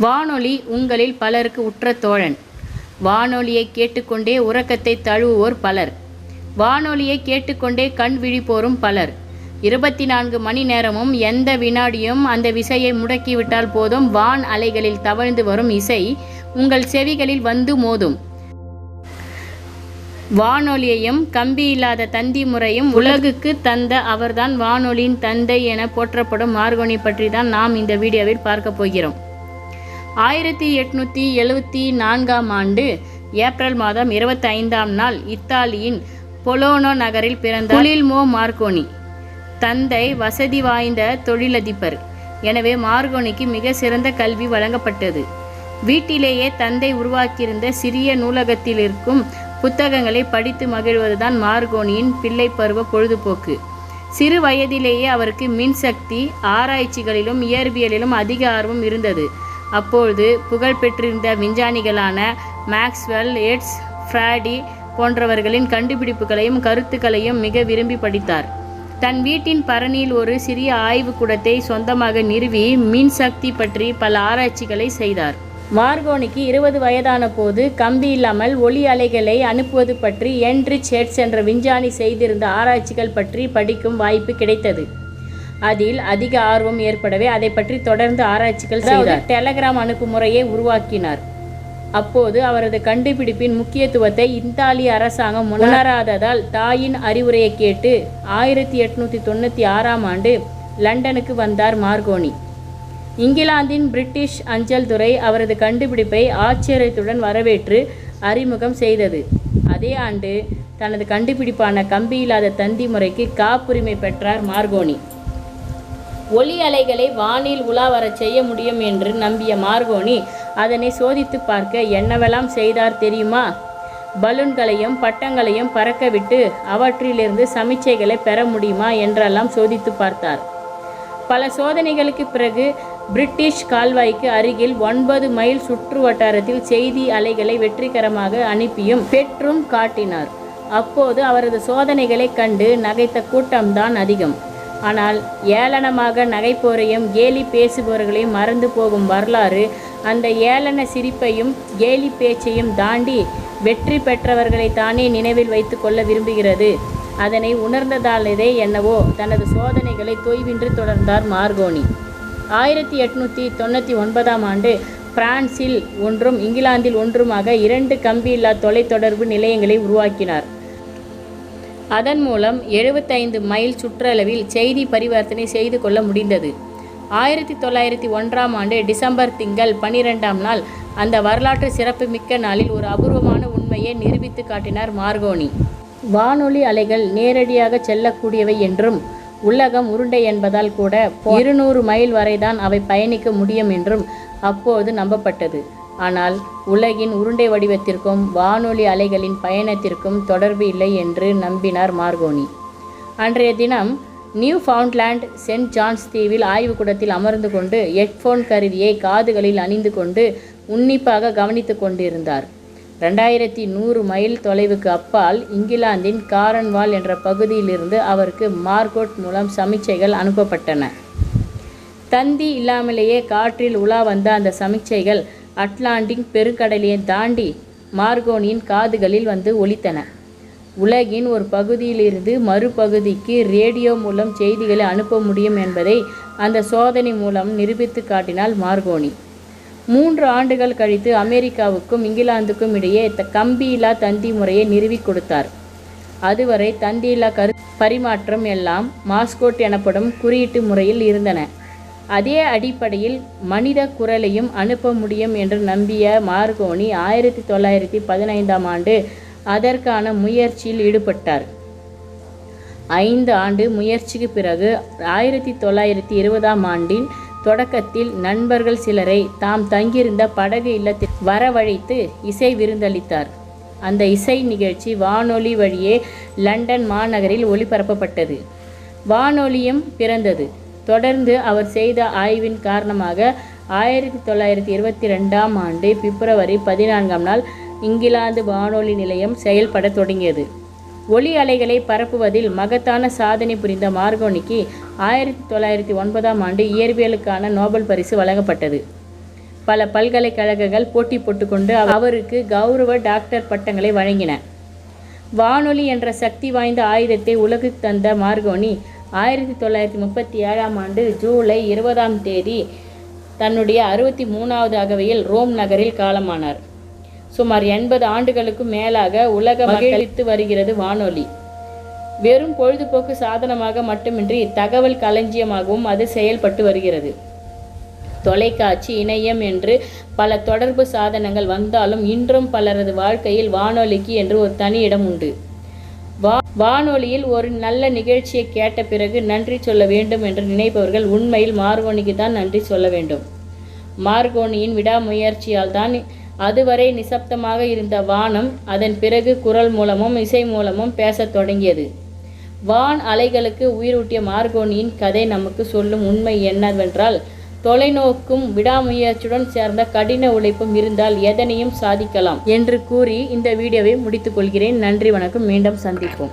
வானொலி உங்களில் பலருக்கு உற்ற தோழன். வானொலியை கேட்டுக்கொண்டே உறக்கத்தை தழுவுவோர் பலர். வானொலியை கேட்டுக்கொண்டே கண் விழிப்போரும் பலர். இருபத்தி நான்கு மணி நேரமும் எந்த வினாடியும் அந்த விசையை முடக்கிவிட்டால் போதும் வான் அலைகளில் தவழ்ந்து வரும் இசை உங்கள் செவிகளில் வந்து மோதும். வானொலியையும் கம்பி இல்லாத தந்தி முறையும் உலகுக்கு தந்த அவர்தான் வானொலியின் தந்தை என போற்றப்படும் மார்கோனி பற்றி தான் நாம் இந்த வீடியோவில் பார்க்க போகிறோம். ஆயிரத்தி எட்நூற்றி எழுவத்தி நான்காம் ஆண்டு ஏப்ரல் மாதம் இருபத்தைந்தாம் நாள் இத்தாலியின் பொலோனோ நகரில் பிறந்த குலில்மோ மார்கோனி. தந்தை வசதி வாய்ந்த தொழிலதிபர். எனவே மார்கோனிக்கு மிக சிறந்த கல்வி வழங்கப்பட்டது. வீட்டிலேயே தந்தை உருவாக்கியிருந்த சிறிய நூலகத்தில் இருக்கும் புத்தகங்களை படித்து மகிழ்வதுதான் மார்கோனியின் பிள்ளை பருவ பொழுதுபோக்கு. சிறு வயதிலேயே அவருக்கு மின்சக்தி ஆராய்ச்சிகளிலும் இயற்பியலிலும் அதிக ஆர்வம் இருந்தது. அப்பொழுது புகழ்பெற்றிருந்த விஞ்ஞானிகளான மேக்ஸ்வெல் எட்ஸ் ஃப்ராடி போன்றவர்களின் கண்டுபிடிப்புகளையும் கருத்துக்களையும் மிக விரும்பி படித்தார். தன் வீட்டின் பரணியில் ஒரு சிறிய ஆய்வுக்கூடத்தை சொந்தமாக நிறுவி மின்சக்தி பற்றி பல ஆராய்ச்சிகளை செய்தார். மார்கோனிக்கு இருபது வயதான போது கம்பி இல்லாமல் ஒளி அலைகளை அனுப்புவது பற்றி என்ரிச் ஹெட்ஸ் என்ற விஞ்ஞானி செய்திருந்த ஆராய்ச்சிகள் பற்றி படிக்கும் வாய்ப்பு கிடைத்தது. அதில் அதிக ஆர்வம் ஏற்படவே அதை பற்றி தொடர்ந்து ஆராய்ச்சிகள் செய்தார். டெலகிராம் அனுப்பும் முறையை உருவாக்கினார். அப்போது அவரது கண்டுபிடிப்பின் முக்கியத்துவத்தை இத்தாலிய அரசாங்கம் உணராததால் தாயின் அறிவுரையை கேட்டு ஆயிரத்தி எட்நூற்றி தொண்ணூற்றி ஆறாம் ஆண்டு லண்டனுக்கு வந்தார் மார்கோனி. இங்கிலாந்தின் பிரிட்டிஷ் அஞ்சல் துறை அவரது கண்டுபிடிப்பை ஆச்சரியத்துடன் வரவேற்று அறிமுகம் செய்தது. அதே ஆண்டு தனது கண்டுபிடிப்பான கம்பியில்லாத தந்தி முறைக்கு காப்புரிமை பெற்றார் மார்கோனி. ஒளி அலைகளை வானில் உலா வரச் செய்ய முடியும் என்று நம்பிய மார்கோனி அதனை சோதித்து பார்க்க என்னவெல்லாம் செய்தார் தெரியுமா? பலூன்களையும் பட்டங்களையும் பறக்கவிட்டு அவற்றிலிருந்து சமிச்சைகளை பெற முடியுமா என்றெல்லாம் சோதித்து பார்த்தார். பல சோதனைகளுக்கு பிறகு பிரிட்டிஷ் கால்வாய்க்கு அருகில் ஒன்பது மைல் சுற்று வட்டாரத்தில் செய்தி அலைகளை வெற்றிகரமாக அனுப்பியும் பெற்றும் காட்டினார். அப்போது அவரது சோதனைகளை கண்டு நகைத்த கூட்டம்தான் அதிகம். ஆனால் ஏளனமாக நகைப்போரையும் கேலி பேசுபவர்களையும் மறந்து போகும் வரலாறு அந்த ஏளன சிரிப்பையும் கேலி பேச்சையும் தாண்டி வெற்றி பெற்றவர்களை தானே நினைவில் வைத்து கொள்ள விரும்புகிறது. அதனை உணர்ந்ததாலதே என்னவோ தனது சோதனைகளை தொய்வின்றி தொடர்ந்தார் மார்கோனி. ஆயிரத்தி எட்நூற்றி தொண்ணூற்றி ஒன்பதாம் ஆண்டு பிரான்சில் ஒன்றும் இங்கிலாந்தில் ஒன்றுமாக இரண்டு கம்பியில்லா தொலைத்தொடர்பு நிலையங்களை உருவாக்கினார். அதன் மூலம் எழுபத்தைந்து மைல் சுற்றளவில் செய்தி பரிவர்த்தனை செய்து கொள்ள முடிந்தது. ஆயிரத்தி தொள்ளாயிரத்தி ஒன்றாம் ஆண்டு டிசம்பர் திங்கள் பனிரெண்டாம் நாள் அந்த வரலாற்று சிறப்புமிக்க நாளில் ஒரு அபூர்வமான உண்மையை நிரூபித்து காட்டினார் மார்கோனி. வானொலி அலைகள் நேரடியாக செல்லக்கூடியவை என்றும் உலகம் உருண்டை என்பதால் கூட இருநூறு மைல் வரைதான் அவை பயணிக்க முடியும் என்றும் அப்போது நம்பப்பட்டது. ஆனால் உலகின் உருண்டை வடிவத்திற்கும் வானொலி அலைகளின் பயணத்திற்கும் தொடர்பு இல்லை என்று நம்பினார் மார்கோனி. அன்றைய தினம் நியூ ஃபவுண்ட்லேண்ட் சென்ட் ஜான்ஸ் தீவில் ஆய்வுக்கூடத்தில் அமர்ந்து கொண்டு ஹெட்ஃபோன் கருவியை காதுகளில் அணிந்து கொண்டு உன்னிப்பாக கவனித்து கொண்டிருந்தார். ரெண்டாயிரத்தி நூறு மைல் தொலைவுக்கு அப்பால் இங்கிலாந்தின் காரன்வால் என்ற பகுதியிலிருந்து அவருக்கு மார்கோட் மூலம் சமிச்சைகள் அனுப்பப்பட்டன. தந்தி இல்லாமலேயே காற்றில் உலா வந்த அந்த சமிச்சைகள் அட்லாண்டிக் பெருங்கடலையை தாண்டி மார்கோனியின் காதுகளில் வந்து ஒலித்தன. உலகின் ஒரு பகுதியிலிருந்து மறுபகுதிக்கு ரேடியோ மூலம் செய்திகளை அனுப்ப முடியும் என்பதை அந்த சோதனை மூலம் நிரூபித்து காட்டினாள் மார்கோனி. மூன்று ஆண்டுகள் கழித்து அமெரிக்காவுக்கும் இங்கிலாந்துக்கும் இடையே த கம்பியில்லா தந்தி முறையை நிறுவிக் கொடுத்தார். அதுவரை தந்தியில்லா கரு பரிமாற்றம் எல்லாம் மாஸ்கோட் எனப்படும் குறியீட்டு முறையில் இருந்தன. அதே அடிப்படையில் மனித குரலையும் அனுப்ப முடியும் என்று நம்பிய மார்கோனி ஆயிரத்தி தொள்ளாயிரத்தி பதினைந்தாம் ஆண்டு அதற்கான முயற்சியில் ஈடுபட்டார். ஐந்து ஆண்டு முயற்சிக்கு பிறகு ஆயிரத்தி தொள்ளாயிரத்தி இருபதாம் ஆண்டின் தொடக்கத்தில் நண்பர்கள் சிலரை தாம் தங்கியிருந்த படகு இல்லத்தில் வரவழைத்து இசை விருந்தளித்தார். அந்த இசை நிகழ்ச்சி வானொலி வழியே லண்டன் மாநகரில் ஒளிபரப்பப்பட்டது. வானொலியும் பிறந்தது. தொடர்ந்து அவர் செய்த ஆய்வின் காரணமாக ஆயிரத்தி தொள்ளாயிரத்தி இருபத்தி ரெண்டாம் ஆண்டு பிப்ரவரி பதினான்காம் நாள் இங்கிலாந்து வானொலி நிலையம் செயல்பட தொடங்கியது. ஒளி அலைகளை பரப்புவதில் மகத்தான சாதனை புரிந்த மார்கோனிக்கு ஆயிரத்தி தொள்ளாயிரத்தி ஒன்பதாம் ஆண்டு இயற்பியலுக்கான நோபல் பரிசு வழங்கப்பட்டது. பல பல்கலைக்கழகங்கள் போட்டி போட்டுக்கொண்டு அவருக்கு கௌரவ டாக்டர் பட்டங்களை வழங்கின. வானொலி என்ற சக்தி வாய்ந்த ஆயுதத்தை உலகுக்கு தந்த மார்கோனி ஆயிரத்தி தொள்ளாயிரத்தி முப்பத்தி ஏழாம் ஆண்டு ஜூலை இருபதாம் தேதி தன்னுடைய அறுபத்தி மூணாவது அகவையில் ரோம் நகரில் காலமானார். சுமார் எண்பது ஆண்டுகளுக்கும் மேலாக உலக மகிழ்வித்து வருகிறது வானொலி. வெறும் பொழுதுபோக்கு சாதனமாக மட்டுமின்றி தகவல் களஞ்சியமாகவும் அது செயல்பட்டு வருகிறது. தொலைக்காட்சி இணையம் என்று பல தொடர்பு சாதனங்கள் வந்தாலும் இன்றும் பலரது வாழ்க்கையில் வானொலிக்கு என்று ஒரு தனி இடம் உண்டு. வா வானொலியில் ஒரு நல்ல நிகழ்ச்சியை கேட்ட பிறகு நன்றி சொல்ல வேண்டும் என்று நினைப்பவர்கள் உண்மையில் மார்கோனிக்கு தான் நன்றி சொல்ல வேண்டும். மார்கோனியின் விடாமுயற்சியால் தான் அதுவரை நிசப்தமாக இருந்த வானம் அதன் பிறகு குரல் மூலமும் இசை மூலமும் பேசத் தொடங்கியது. வான் அலைகளுக்கு உயிரூட்டிய மார்கோனியின் கதை நமக்கு சொல்லும் உண்மை என்னவென்றால் தொலைநோக்கும் விடாமுயற்சியுடன் சேர்ந்த கடின உழைப்பும் இருந்தால் எதனையும் சாதிக்கலாம் என்று கூறி இந்த வீடியோவை முடித்துக்கொள்கிறேன் நன்றி வணக்கம். மீண்டும் சந்திப்போம்.